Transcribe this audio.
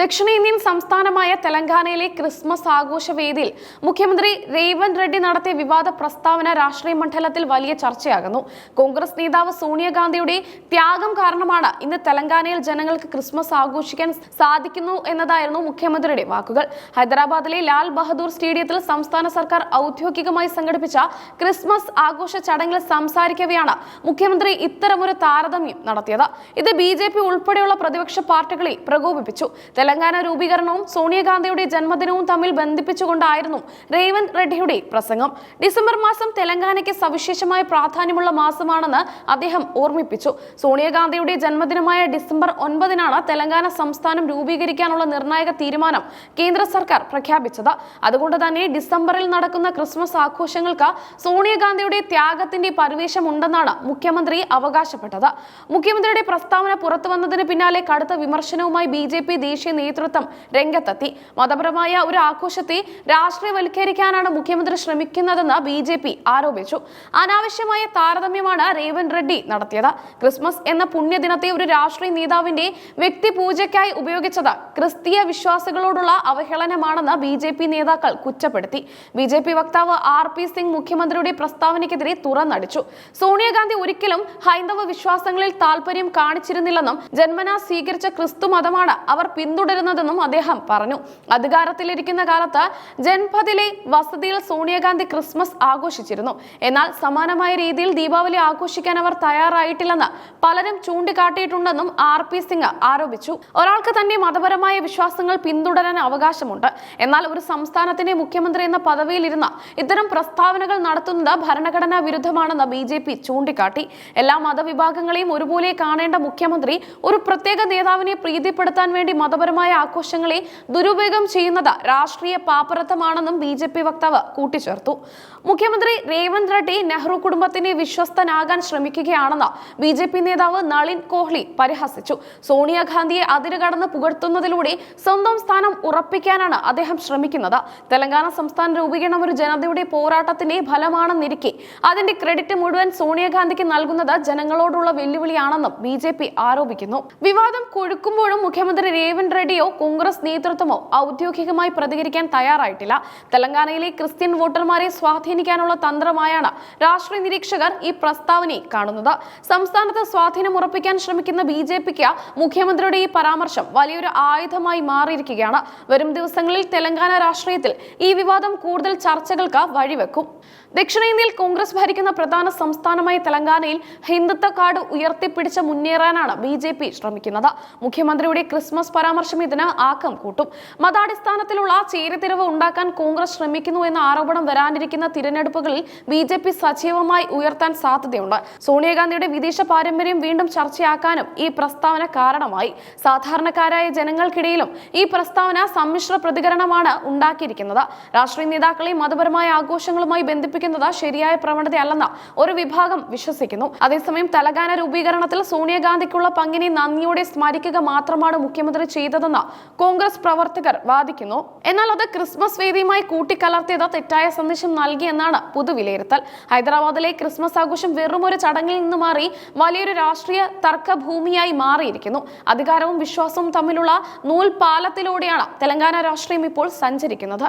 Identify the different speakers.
Speaker 1: ദക്ഷിണേന്ത്യൻ സംസ്ഥാനമായ തെലങ്കാനയിലെ ക്രിസ്മസ് ആഘോഷ വേദിയിൽ മുഖ്യമന്ത്രി രേവന്ത് റെഡ്ഡി നടത്തിയ വിവാദ പ്രസ്താവന രാഷ്ട്രീയ മണ്ഡലത്തിൽ വലിയ ചർച്ചയാകുന്നു. കോൺഗ്രസ് നേതാവ് സോണിയാഗാന്ധിയുടെ ത്യാഗം കാരണമാണ് ഇന്ന് തെലങ്കാനയിൽ ജനങ്ങൾക്ക് ക്രിസ്മസ് ആഘോഷിക്കാൻ സാധിക്കുന്നു എന്നതായിരുന്നു മുഖ്യമന്ത്രിയുടെ വാക്കുകൾ. ഹൈദരാബാദിലെ ലാൽ ബഹദൂർ സ്റ്റേഡിയത്തിൽ സംസ്ഥാന സർക്കാർ ഔദ്യോഗികമായി സംഘടിപ്പിച്ച ക്രിസ്മസ് ആഘോഷ ചടങ്ങിൽ സംസാരിക്കവെയാണ് മുഖ്യമന്ത്രി ഇത്തരമൊരു താരതമ്യം നടത്തിയത്. ഇത് ബി ഉൾപ്പെടെയുള്ള പ്രതിപക്ഷ പാർട്ടികളെ പ്രകോപിപ്പിച്ചു. തെലങ്കാന രൂപീകരണവും സോണിയാഗാന്ധിയുടെ ജന്മദിനവും തമ്മിൽ ബന്ധിപ്പിച്ചുകൊണ്ടായിരുന്നു രേവന്ത് റെഡ്ഡിയുടെ പ്രസംഗം. ഡിസംബർ മാസം തെലങ്കാനയ്ക്ക് സവിശേഷമായ പ്രാധാന്യമുള്ള മാസമാണെന്ന് അദ്ദേഹം ഓർമ്മിപ്പിച്ചു. സോണിയാഗാന്ധിയുടെ ജന്മദിനമായ ഡിസംബർ ഒൻപതിനാണ് തെലങ്കാന സംസ്ഥാനം രൂപീകരിക്കാനുള്ള നിർണായക തീരുമാനം കേന്ദ്ര സർക്കാർ പ്രഖ്യാപിച്ചത്. അതുകൊണ്ട് തന്നെ ഡിസംബറിൽ നടക്കുന്ന ക്രിസ്മസ് ആഘോഷങ്ങൾക്ക് സോണിയാഗാന്ധിയുടെ ത്യാഗത്തിന്റെ പരിവേശമുണ്ടെന്നാണ് മുഖ്യമന്ത്രി അവകാശപ്പെട്ടത്. മുഖ്യമന്ത്രിയുടെ പ്രസ്താവന പുറത്തു വന്നതിന് പിന്നാലെ കടുത്ത വിമർശനവുമായി ബി ദേശീയ നേതൃത്വം രംഗത്തെത്തി. മതപരമായ ഒരു ആഘോഷത്തെ രാഷ്ട്രീയവൽക്കരിക്കാനാണ് മുഖ്യമന്ത്രി ശ്രമിക്കുന്നതെന്ന് ബി ജെ പി ആരോപിച്ചു. അനാവശ്യമായ താരതമ്യമാണ് രേവന്ത് റെഡ്ഡി നടത്തിയത്. ക്രിസ്മസ് എന്ന പുണ്യദിനത്തെ ഒരു രാഷ്ട്രീയ നേതാവിന്റെ വ്യക്തി പൂജയ്ക്കായി ഉപയോഗിച്ചത് ക്രിസ്തീയ വിശ്വാസികളോടുള്ള അവഹേളനമാണെന്ന് ബി ജെ പി നേതാക്കൾ കുറ്റപ്പെടുത്തി. ബി ജെ പി വക്താവ് ആർ പി സിംഗ് മുഖ്യമന്ത്രിയുടെ പ്രസ്താവനയ്ക്കെതിരെ തുറന്നടിച്ചു. സോണിയാഗാന്ധി ഒരിക്കലും ഹൈന്ദവ വിശ്വാസങ്ങളിൽ താല്പര്യം കാണിച്ചിരുന്നില്ലെന്നും ജന്മനാ സ്വീകരിച്ച ക്രിസ്തു മതമാണ് അവർ പിന്തുടരുന്നതെന്നും അദ്ദേഹം പറഞ്ഞു. അധികാരത്തിലിരിക്കുന്ന കാലത്ത് ജൻപഥിലെ വസതിയിൽ സോണിയാഗാന്ധി ക്രിസ്മസ് ആഘോഷിച്ചിരുന്നു. എന്നാൽ സമാനമായ രീതിയിൽ ദീപാവലി ആഘോഷിക്കാൻ അവർ തയ്യാറായിട്ടില്ലെന്ന് പലരും ചൂണ്ടിക്കാട്ടിയിട്ടുണ്ടെന്നും ആർ പി സിംഗ് ആരോപിച്ചു. ഒരാൾക്ക് തന്റെ മതപരമായ വിശ്വാസങ്ങൾ പിന്തുടരാൻ അവകാശമുണ്ട്. എന്നാൽ ഒരു സംസ്ഥാനത്തിന്റെ മുഖ്യമന്ത്രി എന്ന പദവിയിലിരുന്ന ഇത്തരം പ്രസ്താവനകൾ നടത്തുന്നത് ഭരണഘടനാ വിരുദ്ധമാണെന്ന് ബി ജെ പി ചൂണ്ടിക്കാട്ടി. എല്ലാ മതവിഭാഗങ്ങളെയും ഒരുപോലെ കാണേണ്ട മുഖ്യമന്ത്രി ഒരു പ്രത്യേക നേതാവിനെ പ്രീതിപ്പെടുത്താൻ വേണ്ടി മതപരമായ ആഘോഷങ്ങളെ ദുരുപയോഗം ചെയ്യുന്നത് രാഷ്ട്രീയ പാപ്പരത്വമാണെന്നും ബി ജെ പി വക്താവ് കൂട്ടിച്ചേർത്തു. മുഖ്യമന്ത്രി രേവന്ത് റെഡ്ഡി നെഹ്റു കുടുംബത്തിന്റെ വിശ്വസ്തനാകാൻ ശ്രമിക്കുകയാണെന്ന് ബി ജെ പി നേതാവ് നളിൻ കോഹ്ലി പരിഹസിച്ചു. സോണിയാഗാന്ധിയെ അതിരുകടന്ന് പുകഴ്ത്തുന്നതിലൂടെ സ്വന്തം സ്ഥാനം ഉറപ്പിക്കാനാണ് അദ്ദേഹം ശ്രമിക്കുന്നത്. തെലങ്കാന സംസ്ഥാന രൂപീകരണം ഒരു ജനതയുടെ പോരാട്ടത്തിന്റെ ഫലമാണെന്നിരിക്കെ അതിന്റെ ക്രെഡിറ്റ് മുഴുവൻ സോണിയാഗാന്ധിക്ക് നൽകുന്നത് ജനങ്ങളോടുള്ള വെല്ലുവിളിയാണെന്നും ബി ആരോപിക്കുന്നു. വിവാദം കൊഴുക്കുമ്പോഴും മുഖ്യമന്ത്രി രേവന്ത് റെഡ്ഡിയോ കോൺഗ്രസ് നേതൃത്വമോ ഔദ്യോഗികമായി പ്രതികരിക്കാൻ തയ്യാറായിട്ടില്ല. തെലങ്കാനയിലെ ക്രിസ്ത്യൻ വോട്ടർമാരെ സ്വാധീനിക്കാനുള്ള തന്ത്രമായാണ് രാഷ്ട്രീയ നിരീക്ഷകർ ഈ പ്രസ്താവനയെ കാണുന്നത്. സംസ്ഥാനത്ത് സ്വാധീനം ഉറപ്പിക്കാൻ ശ്രമിക്കുന്ന ബി ജെ പിക്ക് മുഖ്യമന്ത്രിയുടെ ഈ പരാമർശം വലിയൊരു ആയുധമായി മാറിയിരിക്കുകയാണ്. വരും ദിവസങ്ങളിൽ തെലങ്കാന രാഷ്ട്രീയത്തിൽ ഈ വിവാദം കൂടുതൽ ചർച്ചകൾക്ക് വഴിവെക്കും. ദക്ഷിണേന്ത്യയിൽ കോൺഗ്രസ് ഭരിക്കുന്ന പ്രധാന സംസ്ഥാനമായ തെലങ്കാനയിൽ ഹിന്ദുത്വ കാർഡ് ഉയർത്തിപ്പിടിച്ച് മുന്നേറാനാണ് ബി ശ്രമിക്കുന്നത്. മുഖ്യമന്ത്രിയുടെ ക്രിസ്മസ് പരാമർശം ഇതിന് ആക്കം കൂട്ടും. മതാടിസ്ഥാനത്തിലുള്ള ചേരിതിരിവ് ഉണ്ടാക്കാൻ കോൺഗ്രസ് ശ്രമിക്കുന്നു എന്ന ആരോപണം വരാനിരിക്കുന്ന തിരഞ്ഞെടുപ്പുകളിൽ ബി ജെ പി സജീവമായി ഉയർത്താൻ സാധ്യതയുണ്ട്. സോണിയാഗാന്ധിയുടെ വിദേശ പാരമ്പര്യം വീണ്ടും ചർച്ചയാക്കാനും ഈ പ്രസ്താവന കാരണമായി. സാധാരണക്കാരായ ജനങ്ങൾക്കിടയിലും ഈ പ്രസ്താവന സമ്മിശ്ര പ്രതികരണമാണ് ഉണ്ടാക്കിയിരിക്കുന്നത്. രാഷ്ട്രീയ നേതാക്കളെ മതപരമായ ആഘോഷങ്ങളുമായി ബന്ധിപ്പിക്കുന്നത് ശരിയായ പ്രവണതയല്ലെന്ന് ഒരു വിഭാഗം വിശ്വസിക്കുന്നു. അതേസമയം തലകാന രൂപീകരണത്തിൽ സോണിയാഗാന്ധിക്കുള്ള പങ്കിനെ നന്ദിയോടെ സ്മരിക്കുക മാത്രമാണ് മുഖ്യമന്ത്രി ചെയ്തതെന്ന് കോൺഗ്രസ് പ്രവർത്തകർ വാദിക്കുന്നു. എന്നാൽ അത് ക്രിസ്മസ് വേദിയുമായി കൂട്ടിക്കലർത്തിയത് തെറ്റായ സന്ദേശം നൽകിയെന്നാണ് പൊതുവിലയിരുത്തൽ. ഹൈദരാബാദിലെ ക്രിസ്മസ് ആഘോഷം വെറും ഒരു ചടങ്ങിൽ നിന്ന് മാറി വലിയൊരു രാഷ്ട്രീയ തർക്കഭൂമിയായി മാറിയിരിക്കുന്നു. അധികാരവും വിശ്വാസവും തമ്മിലുള്ള നൂൽപാലത്തിലൂടെയാണ് തെലങ്കാന രാഷ്ട്രീയം ഇപ്പോൾ സഞ്ചരിക്കുന്നത്.